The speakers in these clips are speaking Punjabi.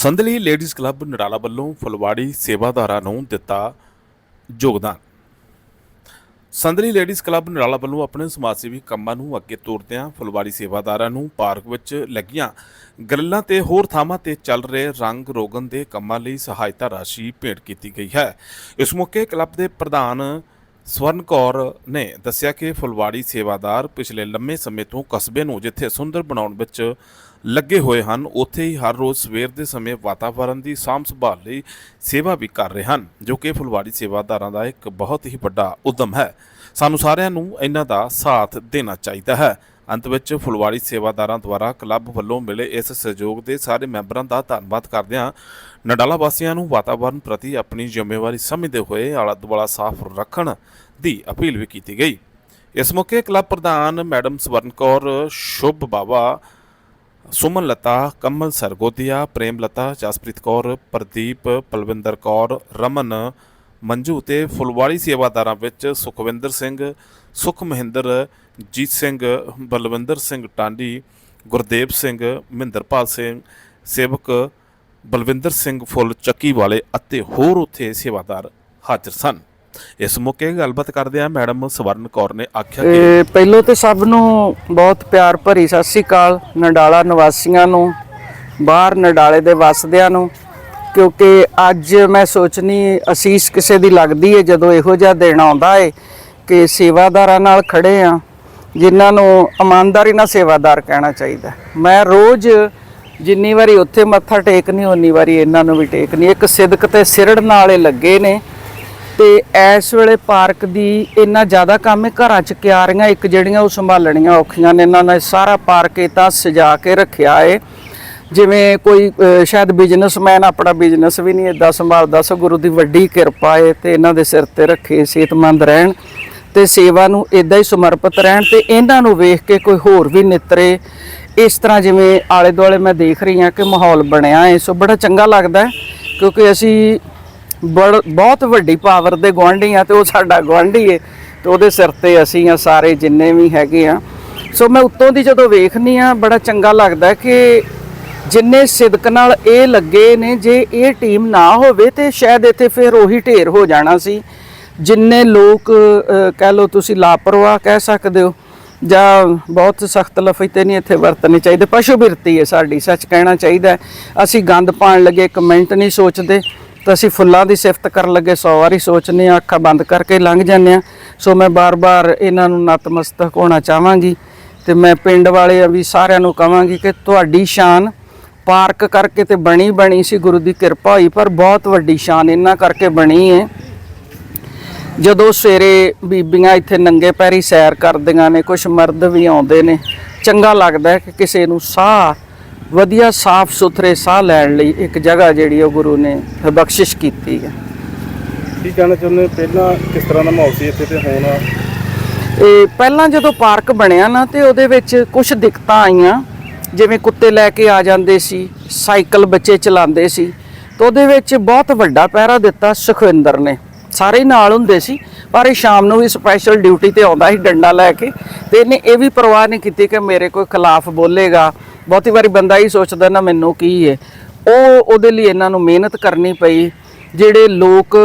ਸੰਧਲੀ ਲੇਡੀਜ਼ ਕਲੱਬ ਨਡਾਲਾ ਵੱਲੋਂ ਫੁਲਵਾੜੀ ਸੇਵਾਦਾਰਾਂ ਨੂੰ ਦਿੱਤਾ ਯੋਗਦਾਨ। ਸੰਧਲੀ ਲੇਡੀਜ਼ ਕਲੱਬ ਨਡਾਲਾ ਵੱਲੋਂ ਆਪਣੇ ਸਮਾਜ ਸੇਵੀ ਕੰਮਾਂ ਨੂੰ ਅੱਗੇ ਤੋਰਦਿਆਂ ਫੁਲਵਾੜੀ ਸੇਵਾਦਾਰਾਂ ਨੂੰ ਪਾਰਕ ਵਿੱਚ ਲੱਗੀਆਂ ਗਰਲਾਂ ਤੇ ਹੋਰ ਥਾਵਾਂ ਤੇ ਚੱਲ ਰਹੇ ਰੰਗ ਰੋਗਨ ਦੇ ਕੰਮਾਂ ਲਈ ਸਹਾਇਤਾ ਰਾਸ਼ੀ ਭੇਟ ਕੀਤੀ ਗਈ ਹੈ। ਇਸ ਮੌਕੇ ਕਲੱਬ ਦੇ ਪ੍ਰਧਾਨ ਸਵਰਨ ਕੌਰ ਨੇ ਦੱਸਿਆ ਕਿ ਫੁਲਵਾੜੀ ਸੇਵਾਦਾਰ ਪਿਛਲੇ ਲੰਮੇ ਸਮੇਂ ਤੋਂ ਕਸਬੇ ਨੂੰ ਜਿੱਥੇ ਸੁੰਦਰ ਬਣਾਉਣ ਵਿੱਚ ਲੱਗੇ ਹੋਏ ਹਨ। ਉੱਥੇ ਹੀ ਹਰ ਰੋਜ਼ ਸਵੇਰ ਦੇ ਸਮੇਂ ਵਾਤਾਵਰਣ ਦੀ ਸਾਂਭ ਸੰਭਾਲ ਲਈ ਸੇਵਾ ਵੀ ਕਰ ਰਹੇ ਹਨ, ਜੋ ਕਿ ਫੁਲਵਾੜੀ ਸੇਵਾਦਾਰਾਂ ਦਾ ਇੱਕ ਬਹੁਤ ਹੀ ਵੱਡਾ ਉਦਮ ਹੈ। ਸਾਨੂੰ ਸਾਰਿਆਂ ਨੂੰ ਇਹਨਾਂ ਦਾ ਸਾਥ ਦੇਣਾ ਚਾਹੀਦਾ ਹੈ। ਅੰਤ ਵਿੱਚ ਫੁਲਵਾੜੀ ਸੇਵਾਦਾਰਾਂ ਦੁਆਰਾ ਕਲੱਬ ਵੱਲੋਂ ਮਿਲੇ ਇਸ ਸਹਿਯੋਗ ਦੇ ਸਾਰੇ ਮੈਂਬਰਾਂ ਦਾ ਧੰਨਵਾਦ ਕਰਦਿਆਂ ਨਡਾਲਾ ਵਾਸੀਆਂ ਨੂੰ ਵਾਤਾਵਰਣ ਪ੍ਰਤੀ ਆਪਣੀ ਜ਼ਿੰਮੇਵਾਰੀ ਸਮਝਦੇ ਹੋਏ ਆਲਾ ਦੁਆਲਾ ਸਾਫ਼ ਰੱਖਣ ਦੀ ਅਪੀਲ ਵੀ ਕੀਤੀ ਗਈ। ਇਸ ਮੌਕੇ ਕਲੱਬ ਪ੍ਰਧਾਨ ਮੈਡਮ ਸਵਰਨ ਕੌਰ, ਸ਼ੁਭ ਬਾਵਾ ਸੁਮਨ ਲਤਾ, ਕਮਲ ਸਰਗੋਦੀਆ, ਪ੍ਰੇਮ ਲਤਾ, ਜਸਪ੍ਰੀਤ ਕੌਰ, ਪ੍ਰਦੀਪ, ਪਲਵਿੰਦਰ ਕੌਰ, ਰਮਨ, ਮੰਜੂ ਤੇ ਫੁਲਵਾੜੀ ਸੇਵਾਦਾਰਾਂ ਵਿੱਚ ਸੁਖਵਿੰਦਰ ਸਿੰਘ ਸੁਖ ਮਹਿੰਦਰ ਜੀਤ ਸਿੰਘ, ਬਲਵਿੰਦਰ ਸਿੰਘ ਟਾਂਡੀ, ਗੁਰਦੇਵ ਸਿੰਘ, ਮਹਿੰਦਰਪਾਲ ਸਿੰਘ, ਸੇਵਕ ਬਲਵਿੰਦਰ ਸਿੰਘ ਫੁੱਲ ਚੱਕੀ ਵਾਲੇ ਅਤੇ ਹੋਰ ਉੱਥੇ ਸੇਵਾਦਾਰ ਹਾਜ਼ਰ ਸਨ। ਇਸ ਮੌਕੇ ਗੱਲਬਾਤ ਕਰਦਿਆਂ ਮੈਡਮ ਸਵਰਨ ਕੌਰ ਨੇ ਆਖਿਆ ਕਿ ਪਹਿਲੋਂ ਤੇ ਸਭ ਨੂੰ ਬਹੁਤ ਪਿਆਰ ਭਰੀ ਸਤਿ ਸ੍ਰੀ ਅਕਾਲ। ਨਡਾਲਾ ਨਿਵਾਸੀਆਂ ਨੂੰ ਬਾਹਰ ਨਡਾਲੇ ਦੇ ਵਸਦਿਆਂ ਨੂੰ ਕਿਉਂਕਿ ਅੱਜ ਮੈਂ ਸੋਚਨੀ ਅਸੀਸ ਕਿਸੇ ਦੀ ਲੱਗਦੀ ਹੈ ਜਦੋਂ ਇਹੋ ਜਿਹਾ ਦਿਨ ਆਉਂਦਾ ਏ ਕਿ ਸੇਵਾਦਾਰਾਂ ਨਾਲ ਖੜੇ ਆ ਜਿਨ੍ਹਾਂ ਨੂੰ ਇਮਾਨਦਾਰੀ ਨਾਲ ਸੇਵਾਦਾਰ ਕਹਿਣਾ ਚਾਹੀਦਾ ਮੈਂ ਰੋਜ਼ ਜਿੰਨੀ ਵਾਰੀ ਉੱਥੇ ਮੱਥਾ ਟੇਕਨੀ ਉਨੀ ਵਾਰੀ ਇਹਨਾਂ ਨੂੰ ਵੀ ਟੇਕਨੀ ਇੱਕ ਸਿਦਕ ਤੇ ਸਿਰੜ ਨਾਲੇ ਲੱਗੇ ਨੇ ਤੇ ਇਸ ਵੇਲੇ ਪਾਰਕ ਦੀ ਇੰਨਾ ਜ਼ਿਆਦਾ ਕੰਮ ਹੈ, ਘਰਾਂ ਚ ਕਿਆਰੀਆਂ ਇੱਕ ਜਿਹੜੀਆਂ ਉਹ ਸੰਭਾਲਣੀਆਂ ਔਖੀਆਂ ਨੇ, ਇਹਨਾਂ ਨੇ ਸਾਰਾ ਪਾਰਕ ਇਹ ਤਾਂ ਸਜਾ ਕੇ ਰੱਖਿਆ ਏ। ਜਿਵੇਂ ਕੋਈ ਸ਼ਾਇਦ ਬਿਜ਼ਨਸਮੈਨ ਆਪਣਾ ਬਿਜ਼ਨਸ ਵੀ ਨਹੀਂ ਇਦਾਂ ਸੰਭਾਲਦਾ, ਸੋ ਗੁਰੂ ਦੀ ਵੱਡੀ ਕਿਰਪਾ ਏ ਤੇ ਇਹਨਾਂ ਦੇ ਸਿਰ ਤੇ ਰੱਖੇ, ਸਿਹਤਮੰਦ ਰਹਿਣ ਤੇ ਸੇਵਾ ਨੂੰ ਇਦਾਂ ਹੀ ਸਮਰਪਿਤ ਰਹਿਣ ਤੇ ਇਹਨਾਂ ਨੂੰ ਵੇਖ ਕੇ ਕੋਈ ਹੋਰ ਵੀ ਨਿਤਰੇ। ਇਸ ਤਰ੍ਹਾਂ ਜਿਵੇਂ ਆਲੇ ਦੁਆਲੇ ਮੈਂ ਦੇਖ ਰਹੀ ਹਾਂ ਕਿ ਮਾਹੌਲ ਬਣਿਆ ਏ, ਸੋ ਬੜਾ ਚੰਗਾ ਲੱਗਦਾ ਕਿਉਂਕਿ ਅਸੀਂ ਬਹੁਤ ਵੱਡੀ ਪਾਵਰ ਦੇ ਗੁਆਂਢੀ ਆ ਤੇ ਉਹ ਸਾਡਾ ਗੁਆਂਢੀ ਏ। ਤੇ ਉਹਦੇ ਸਿਰ ਤੇ ਅਸੀਂ ਆ ਸਾਰੇ ਜਿੰਨੇ ਵੀ ਹੈਗੇ ਆ। ਸੋ ਮੈਂ ਉੱਤੋਂ ਦੀ ਜਦੋਂ ਵੇਖਨੀ ਆ, ਬੜਾ ਚੰਗਾ ਲੱਗਦਾ ਕਿ ਜਿੰਨੇ ਸਿਦਕ ਨਾਲ ਇਹ ਲੱਗੇ ਨੇ, ਜੇ ਇਹ ਟੀਮ ਨਾ ਹੋਵੇ ਤੇ ਸ਼ਾਇਦ ਇੱਥੇ ਫਿਰ ਉਹੀ ਢੇਰ ਹੋ ਜਾਣਾ ਸੀ। ਜਿੰਨੇ ਲੋਕ ਕਹਿ ਲਓ ਤੁਸੀਂ ਲਾਪਰਵਾਹ ਕਹਿ ਸਕਦੇ ਹੋ, ਜਾਂ ਬਹੁਤ ਸਖਤ ਲਫ਼ਜ਼ ਤੇ ਨਹੀਂ ਇੱਥੇ ਵਰਤਣੇ ਚਾਹੀਦੇ। ਪਸ਼ੂ ਬਿਰਤੀ ਹੈ ਸਾਡੀ, ਸੱਚ ਕਹਿਣਾ ਚਾਹੀਦਾ ਅਸੀਂ ਗੰਦ ਪਾਣ ਲੱਗੇ ਕਮੈਂਟ ਨਹੀਂ ਸੋਚਦੇ। ਤਾਂ ਅਸੀਂ ਫੁੱਲਾਂ ਦੀ ਸਿਫਤ ਕਰਨ ਲੱਗੇ 100 ਵਾਰੀ ਸੋਚਨੇ ਆ ਅੱਖਾਂ ਬੰਦ ਕਰਕੇ ਲੰਘ ਜਾਂਦੇ ਆ ਸੋ ਮੈਂ ਬਾਰ-ਬਾਰ ਇਹਨਾਂ ਨੂੰ ਨਤਮਸਤਕ ਹੋਣਾ ਚਾਹਾਂਗੀ ਤੇ ਮੈਂ ਪਿੰਡ ਵਾਲੇ ਵੀ ਸਾਰਿਆਂ ਨੂੰ ਕਹਾਂਗੀ ਕਿ ਤੁਹਾਡੀ ਸ਼ਾਨ ਪਾਰਕ ਕਰਕੇ ਤੇ ਬਣੀ ਬਣੀ ਸੀ, ਗੁਰੂ ਦੀ ਕਿਰਪਾ ਹੋਈ, ਪਰ ਬਹੁਤ ਵੱਡੀ ਸ਼ਾਨ ਇਹਨਾਂ ਕਰਕੇ ਬਣੀ ਹੈ। ਜਦੋਂ ਸਵੇਰੇ ਬੀਬੀਆਂ ਇੱਥੇ ਨੰਗੇ ਪੈਰੀ ਸੈਰ ਕਰਦੀਆਂ ਨੇ ਕੁਝ ਮਰਦ ਵੀ ਆਉਂਦੇ ਨੇ, ਚੰਗਾ ਲੱਗਦਾ ਕਿ ਕਿਸੇ ਨੂੰ ਸਾਹ ਵਧੀਆ ਸਾਫ਼ ਸੁਥਰੇ ਸਾਹ ਲੈਣ ਲਈ ਇੱਕ ਜਗ੍ਹਾ ਜਿਹੜੀ ਉਹ ਗੁਰੂ ਨੇ ਬਖਸ਼ਿਸ਼ ਕੀਤੀ ਹੈ। ਕੀ ਕਹਿਣਾ ਚਾਹੁੰਦੇ? ਪਹਿਲਾਂ ਕਿਸ ਤਰ੍ਹਾਂ ਦਾ ਮਾਹੌਲ ਸੀ ਇੱਥੇ ਤੇ ਹੁਣ? ਇਹ ਪਹਿਲਾਂ ਜਦੋਂ ਪਾਰਕ ਬਣਿਆ ਨਾ ਤੇ ਉਹਦੇ ਵਿੱਚ ਕੁਝ ਦਿੱਕਤਾਂ ਆਈਆਂ ਜਿਵੇਂ ਕੁੱਤੇ ਲੈ ਕੇ ਆ ਜਾਂਦੇ ਸੀ ਸਾਈਕਲ ਬੱਚੇ ਚਲਾਉਂਦੇ ਸੀ ਤੇ ਉਹਦੇ ਵਿੱਚ ਬਹੁਤ ਵੱਡਾ ਪਹਿਰਾ ਦਿੱਤਾ ਸੁਖਵਿੰਦਰ ਨੇ। ਸਾਰੇ ਨਾਲ ਹੁੰਦੇ ਸੀ ਪਰ ਇਹ ਸ਼ਾਮ ਨੂੰ ਵੀ ਸਪੈਸ਼ਲ ਡਿਊਟੀ ਤੇ ਆਉਂਦਾ ਸੀ ਡੰਡਾ ਲੈ ਕੇ ਤੇ ਇਹਨੇ ਇਹ ਵੀ ਪਰਵਾਹ ਨਹੀਂ ਕੀਤੀ ਕਿ ਮੇਰੇ ਕੋਈ ਖਿਲਾਫ ਬੋਲੇਗਾ ਬਹੁਤੀ ਵਾਰੀ ਬੰਦਾ ਹੀ ਸੋਚਦਾ ਨਾ ਮੈਨੂੰ ਕੀ ਹੈ ਉਹ ਉਹਦੇ ਲਈ ਇਹਨਾਂ ਨੂੰ ਮਿਹਨਤ ਕਰਨੀ ਪਈ, ਜਿਹੜੇ ਲੋਕ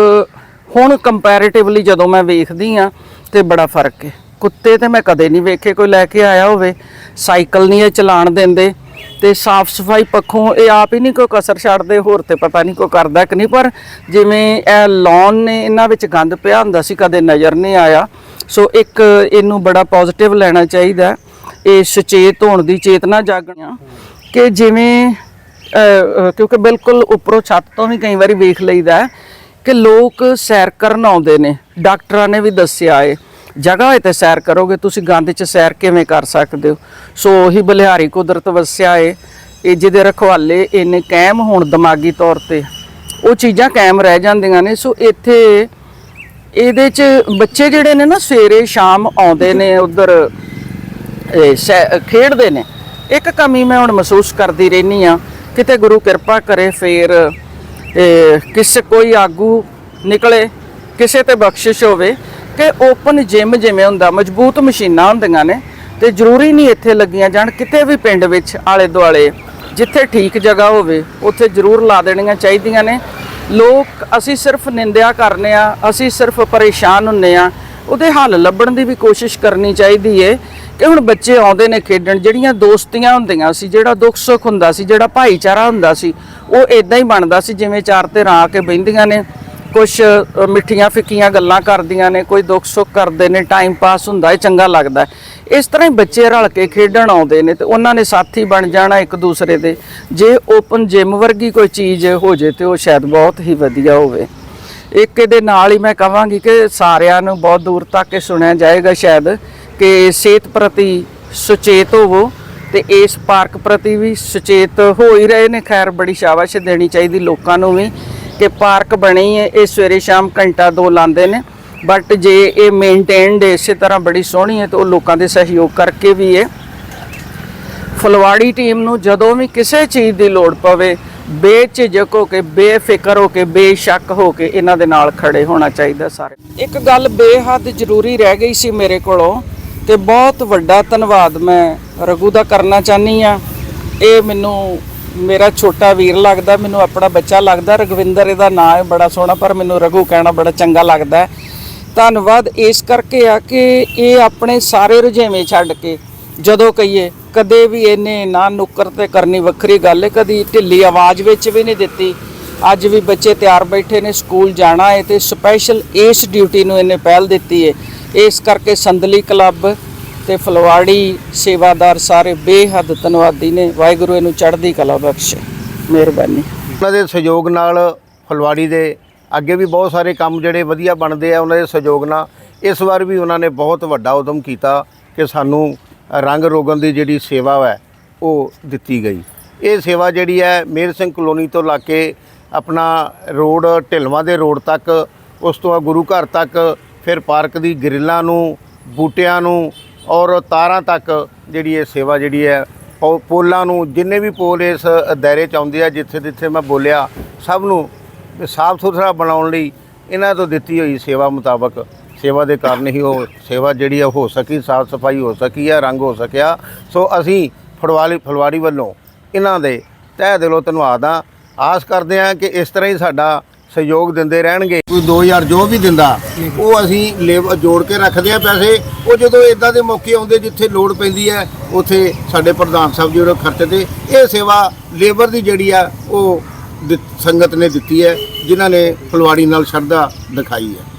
ਹੁਣ ਕੰਪੈਰੀਟਿਵਲੀ ਜਦੋਂ ਮੈਂ ਵੇਖਦੀ ਆ ਤੇ ਬੜਾ ਫ਼ਰਕ ਹੈ ਕੁੱਤੇ ਤੇ ਮੈਂ ਕਦੇ ਨਹੀਂ ਵੇਖੇ, ਕੋਈ ਲੈ ਕੇ ਆਇਆ ਹੋਵੇ। ਸਾਈਕਲ ਨਹੀਂ ਇਹ ਚਲਾਣ ਦਿੰਦੇ ਤੇ ਸਾਫ਼ ਸਫ਼ਾਈ ਪੱਖੋਂ ਇਹ ਆਪ ਹੀ ਨਹੀਂ ਕੋਈ ਕਸਰ ਛੱਡਦੇ, ਹੋਰ ਤੇ ਪਤਾ ਨਹੀਂ ਕੋਈ ਕਰਦਾ ਕਿ ਨਹੀਂ। ਪਰ ਜਿਵੇਂ ਇਹ ਲੌਨ ਨੇ, ਇਹਨਾਂ ਵਿੱਚ ਗੰਦ ਪਿਆ ਹੁੰਦਾ ਸੀ, ਕਦੇ ਨਜ਼ਰ ਨਹੀਂ ਆਇਆ। ਸੋ ਇੱਕ ਇਹਨੂੰ ਬੜਾ ਪੋਜ਼ਿਟਿਵ ਲੈਣਾ ਚਾਹੀਦਾ। ਇਹ ਸੁਚੇਤ ਹੋਣ ਦੀ ਚੇਤਨਾ ਜਾਗਣਾ ਕਿ ਜਿਵੇਂ ਕਿਉਂਕਿ ਬਿਲਕੁਲ ਉੱਪਰੋਂ ਛੱਤ ਤੋਂ ਵੀ ਕਈ ਵਾਰੀ ਵੇਖ ਲਈਦਾ ਕਿ ਲੋਕ ਸੈਰ ਕਰਨ ਆਉਂਦੇ ਨੇ। ਡਾਕਟਰਾਂ ਨੇ ਵੀ ਦੱਸਿਆ ਏ, ਜਗ੍ਹਾ ਹੈ ਤੇ ਸੈਰ ਕਰੋਗੇ, ਤੁਸੀਂ ਗੰਦ 'ਚ ਸੈਰ ਕਿਵੇਂ ਕਰ ਸਕਦੇ ਹੋ? ਸੋ ਉਹੀ ਬਲਿਹਾਰੀ ਕੁਦਰਤ ਵਸਿਆ ਏ, ਇਹ ਜਿਹਦੇ ਰਖਵਾਲੇ ਇਹਨੇ ਕਾਇਮ ਹੋਣ ਦਿਮਾਗੀ ਤੌਰ ਤੇ। ਉਹ ਚੀਜ਼ਾਂ ਕਾਇਮ ਰਹਿ ਜਾਂਦੀਆਂ ਨੇ, ਸੋ ਇੱਥੇ ਇਹਦੇ 'ਚ ਬੱਚੇ ਜਿਹੜੇ ਨੇ ਨਾ, ਸਵੇਰੇ ਸ਼ਾਮ ਆਉਂਦੇ ਨੇ ਉਧਰ ਖੇਡਦੇ ਨੇ। ਇੱਕ ਕਮੀ ਮੈਂ ਹੁਣ ਮਹਿਸੂਸ ਕਰਦੀ ਰਹਿਨੀ ਆ ਕਿਤੇ ਗੁਰੂ ਕਿਰਪਾ ਕਰੇ ਫੇਰ ਇਹ ਕਿਸੇ ਕੋਈ ਆਗੂ ਨਿਕਲੇ, ਕਿਸੇ ਤੇ ਬਖਸ਼ਿਸ਼ ਹੋਵੇ, ਕਿ ਓਪਨ ਜਿਮ ਜਿਵੇਂ ਹੁੰਦਾ, ਮਜ਼ਬੂਤ ਮਸ਼ੀਨਾਂ ਹੁੰਦੀਆਂ ਨੇ, ਤੇ ਜ਼ਰੂਰੀ ਨਹੀਂ ਇੱਥੇ ਲੱਗੀਆਂ ਜਾਣ, ਕਿਤੇ ਵੀ ਪਿੰਡ ਵਿੱਚ ਆਲੇ ਦੁਆਲੇ ਜਿੱਥੇ ਠੀਕ ਜਗ੍ਹਾ ਹੋਵੇ, ਉੱਥੇ ਜ਼ਰੂਰ ਲਾ ਦੇਣੀਆਂ ਚਾਹੀਦੀਆਂ ਨੇ। ਲੋਕ, ਅਸੀਂ ਸਿਰਫ ਨਿੰਦਿਆ ਕਰਨੇ ਆ, ਅਸੀਂ ਸਿਰਫ ਪਰੇਸ਼ਾਨ ਹੁੰਨੇ ਆ, ਉਹਦੇ ਹੱਲ ਲੱਭਣ ਦੀ ਵੀ ਕੋਸ਼ਿਸ਼ ਕਰਨੀ ਚਾਹੀਦੀ ਏ। ਕਿ ਹੁਣ ਬੱਚੇ ਆਉਂਦੇ ਨੇ ਖੇਡਣ, ਜਿਹੜੀਆਂ ਦੋਸਤੀਆਂ ਹੁੰਦੀਆਂ ਸੀ, ਜਿਹੜਾ ਦੁੱਖ ਸੁੱਖ ਹੁੰਦਾ ਸੀ, ਜਿਹੜਾ ਭਾਈਚਾਰਾ ਹੁੰਦਾ ਸੀ, ਉਹ ਇਦਾਂ ਹੀ ਬਣਦਾ ਸੀ, ਜਿਵੇਂ ਚਾਰ ਤੇ ਰਾਂ ਕੇ ਬਹਿੰਦੀਆਂ ਨੇ ਕੁਝ ਮਿੱਠੀਆਂ ਫਿੱਕੀਆਂ ਗੱਲਾਂ ਕਰਦੀਆਂ ਨੇ, ਕੋਈ ਦੁੱਖ ਸੁੱਖ ਕਰਦੇ ਨੇ ਟਾਈਮ ਪਾਸ ਹੁੰਦਾ ਹੈ, ਚੰਗਾ ਲੱਗਦਾ ਇਸ ਤਰ੍ਹਾਂ ਹੀ ਬੱਚੇ ਰਲ ਕੇ ਖੇਡਣ ਆਉਂਦੇ ਨੇ ਤੇ ਉਹਨਾਂ ਨੇ ਸਾਥੀ ਬਣ ਜਾਣਾ ਇੱਕ ਦੂਸਰੇ ਦੇ। ਜੇ ਓਪਨ ਜਿਮ ਵਰਗੀ ਕੋਈ ਚੀਜ਼ ਹੋ ਜੇ ਤੇ ਉਹ ਸ਼ਾਇਦ ਬਹੁਤ ਹੀ ਵਧੀਆ ਹੋਵੇ। ਇੱਕ ਇਹਦੇ ਨਾਲ ਹੀ ਮੈਂ ਕਹਾਂਗੀ ਕਿ ਸਾਰਿਆਂ ਨੂੰ ਬਹੁਤ ਦੂਰ ਤੱਕ ਸੁਣਿਆ ਜਾਏਗਾ ਸ਼ਾਇਦ। ਕਿ ਸਿਹਤ ਪ੍ਰਤੀ ਸੁਚੇਤ ਹੋਵੋ ਤੇ ਇਸ ਪਾਰਕ ਪ੍ਰਤੀ ਵੀ ਸੁਚੇਤ ਹੋ ਹੀ ਰਹੇ ਨੇ। ਖੈਰ, ਬੜੀ ਸ਼ਾਬਾਸ਼ ਦੇਣੀ ਚਾਹੀਦੀ ਲੋਕਾਂ ਨੂੰ ਵੀ ਕਿ ਪਾਰਕ ਬਣੀ ਹੈ ਇਹ ਸਵੇਰੇ ਸ਼ਾਮ ਘੰਟਾ ਦੋ ਲਾਉਂਦੇ ਨੇ। ਬਟ ਜੇ ਇਹ ਮੇਨਟੇਨਡ ਇਸੇ ਤਰ੍ਹਾਂ ਬੜੀ ਸੋਹਣੀ ਹੈ ਤਾਂ ਉਹ ਲੋਕਾਂ ਦੇ ਸਹਿਯੋਗ ਕਰਕੇ ਵੀ ਇਹ ਫੁਲਵਾੜੀ ਟੀਮ ਨੂੰ ਜਦੋਂ ਵੀ ਕਿਸੇ ਚੀਜ਼ ਦੀ ਲੋੜ ਪਵੇ, ਬੇਝਿਜਕ ਹੋ ਕੇ, ਬੇਫਿਕਰ ਹੋ ਕੇ, ਬੇਸ਼ੱਕ ਹੋ ਕੇ ਇਹਨਾਂ ਦੇ ਨਾਲ ਖੜੇ ਹੋਣਾ ਚਾਹੀਦਾ ਸਾਰੇ। ਇੱਕ ਗੱਲ ਬੇਹੱਦ ਜ਼ਰੂਰੀ ਰਹਿ ਗਈ ਸੀ ਮੇਰੇ ਕੋਲੋਂ ਤੇ ਬਹੁਤ ਵੱਡਾ ਧੰਨਵਾਦ ਮੈਂ ਰਘੂ ਦਾ ਕਰਨਾ ਚਾਹਨੀ ਆ ਇਹ ਮੈਨੂੰ ਮੇਰਾ ਛੋਟਾ ਵੀਰ ਲੱਗਦਾ, ਮੈਨੂੰ ਆਪਣਾ ਬੱਚਾ ਲੱਗਦਾ ਰਗਵਿੰਦਰ ਇਹਦਾ ਨਾਂ ਹੈ, ਬੜਾ ਸੋਹਣਾ, ਪਰ ਮੈਨੂੰ ਰਘੂ ਕਹਿਣਾ ਬੜਾ ਚੰਗਾ ਲੱਗਦਾ ਹੈ। ਧੰਨਵਾਦ ਇਸ ਕਰਕੇ ਆ ਕਿ ਇਹ ਆਪਣੇ ਸਾਰੇ ਰੁਝੇਵੇਂ ਛੱਡ ਕੇ ਜਦੋਂ ਕਹੀਏ, ਕਦੇ ਵੀ ਇਹਨੇ ਨਾ ਨੁੱਕਰ ਤੇ ਕਰਨੀ ਵੱਖਰੀ ਗੱਲ ਹੈ, ਕਦੀ ਢਿੱਲੀ ਆਵਾਜ਼ ਵਿੱਚ ਵੀ ਨਹੀਂ ਦਿੱਤੀ। ਅੱਜ ਵੀ ਬੱਚੇ ਤਿਆਰ ਬੈਠੇ ਨੇ, ਸਕੂਲ ਜਾਣਾ ਹੈ ਤੇ ਸਪੈਸ਼ਲ ਇਸ ਡਿਊਟੀ ਨੂੰ ਇਹਨੇ ਪਹਿਲ ਦਿੱਤੀ ਹੈ। ਇਸ ਕਰਕੇ ਸੰਦਲੀ ਕਲੱਬ ਤੇ ਫਲਵਾੜੀ ਸੇਵਾਦਾਰ ਸਾਰੇ ਬੇਹੱਦ ਧੰਨਵਾਦੀ ਨੇ। ਵਾਹਿਗੁਰੂ ਇਹਨੂੰ ਚੜ੍ਹਦੀ ਕਲਾ ਬਖਸ਼ੇ। ਮਿਹਰਬਾਨੀ। ਉਹਨਾਂ ਦੇ ਸਹਿਯੋਗ ਨਾਲ ਫਲਵਾੜੀ ਦੇ ਅੱਗੇ ਵੀ ਬਹੁਤ ਸਾਰੇ ਕੰਮ ਜਿਹੜੇ ਵਧੀਆ ਬਣਦੇ ਆ, ਉਹਨਾਂ ਦੇ ਸਹਿਯੋਗ ਨਾਲ ਇਸ ਵਾਰ ਵੀ ਉਹਨਾਂ ਨੇ ਬਹੁਤ ਵੱਡਾ ਉਦਮ ਕੀਤਾ ਕਿ ਸਾਨੂੰ ਰੰਗ ਰੋਗਨ ਦੀ ਜਿਹੜੀ ਸੇਵਾ ਹੈ, ਉਹ ਦਿੱਤੀ ਗਈ। ਇਹ ਸੇਵਾ ਜਿਹੜੀ ਹੈ, ਮੇਰ ਸਿੰਘ ਕਲੋਨੀ ਤੋਂ ਲਾ ਕੇ ਆਪਣਾ ਰੋਡ ਢਿਲਵਾਂ ਦੇ ਰੋਡ ਤੱਕ, ਉਸ ਤੋਂ ਬਾਅਦ ਗੁਰੂ ਘਰ ਤੱਕ ਫਿਰ ਪਾਰਕ ਦੀ ਗਰਿੱਲਾਂ ਨੂੰ, ਬੂਟਿਆਂ ਨੂੰ ਔਰ ਤਾਰਾਂ ਤੱਕ ਜਿਹੜੀ ਇਹ ਸੇਵਾ ਜਿਹੜੀ ਹੈ, ਪੋ- ਪੋਲਾਂ ਨੂੰ, ਜਿੰਨੇ ਵੀ ਪੋਲ ਇਸ ਦਾਇਰੇ ਚ ਆਉਂਦੇ ਆ, ਜਿੱਥੇ ਜਿੱਥੇ ਮੈਂ ਬੋਲਿਆ, ਸਭ ਨੂੰ ਸਾਫ਼ ਸੁਥਰਾ ਬਣਾਉਣ ਲਈ ਇਹਨਾਂ ਤੋਂ ਦਿੱਤੀ ਹੋਈ ਸੇਵਾ ਮੁਤਾਬਕ ਸੇਵਾ ਦੇ ਕਾਰਨ ਹੀ ਉਹ ਸੇਵਾ ਜਿਹੜੀ ਆ ਹੋ ਸਕੀ, ਸਾਫ਼ ਸਫ਼ਾਈ ਹੋ ਸਕੀ ਆ, ਰੰਗ ਹੋ ਸਕਿਆ। ਸੋ ਅਸੀਂ ਫੜਵਾਲੀ ਫਲਵਾੜੀ ਵੱਲੋਂ ਇਹਨਾਂ ਦੇ ਤਹਿ ਦਿਲੋਂ ਧੰਨਵਾਦ ਆ ਆਸ ਕਰਦੇ ਆ ਕਿ ਇਸ ਤਰ੍ਹਾਂ ਹੀ ਸਾਡਾ ਸਹਿਯੋਗ ਦਿੰਦੇ ਰਹਿਣਗੇ। ਕੋਈ 2000 ਜੋ ਵੀ ਦਿੰਦਾ, ਉਹ ਅਸੀਂ ਲੇਬਰ ਜੋੜ ਕੇ ਰੱਖਦੇ ਆ ਪੈਸੇ। ਉਹ ਜਦੋਂ ਇਦਾਂ ਦੇ ਮੌਕੇ ਆਉਂਦੇ ਜਿੱਥੇ ਲੋੜ ਪੈਂਦੀ ਹੈ, ਉੱਥੇ ਸਾਡੇ ਪ੍ਰਧਾਨ ਸਾਹਿਬ ਜੀ ਉਹ 'ਤੇ ਇਹ ਸੇਵਾ ਲੇਬਰ ਦੀ ਜਿਹੜੀ ਆ, ਉਹ ਦਿੱਤ- ਸੰਗਤ ਨੇ ਦਿੱਤੀ ਹੈ, ਜਿਨ੍ਹਾਂ ਨੇ ਫਲਵਾੜੀ ਨਾਲ ਸ਼ਰਧਾ ਦਿਖਾਈ ਹੈ।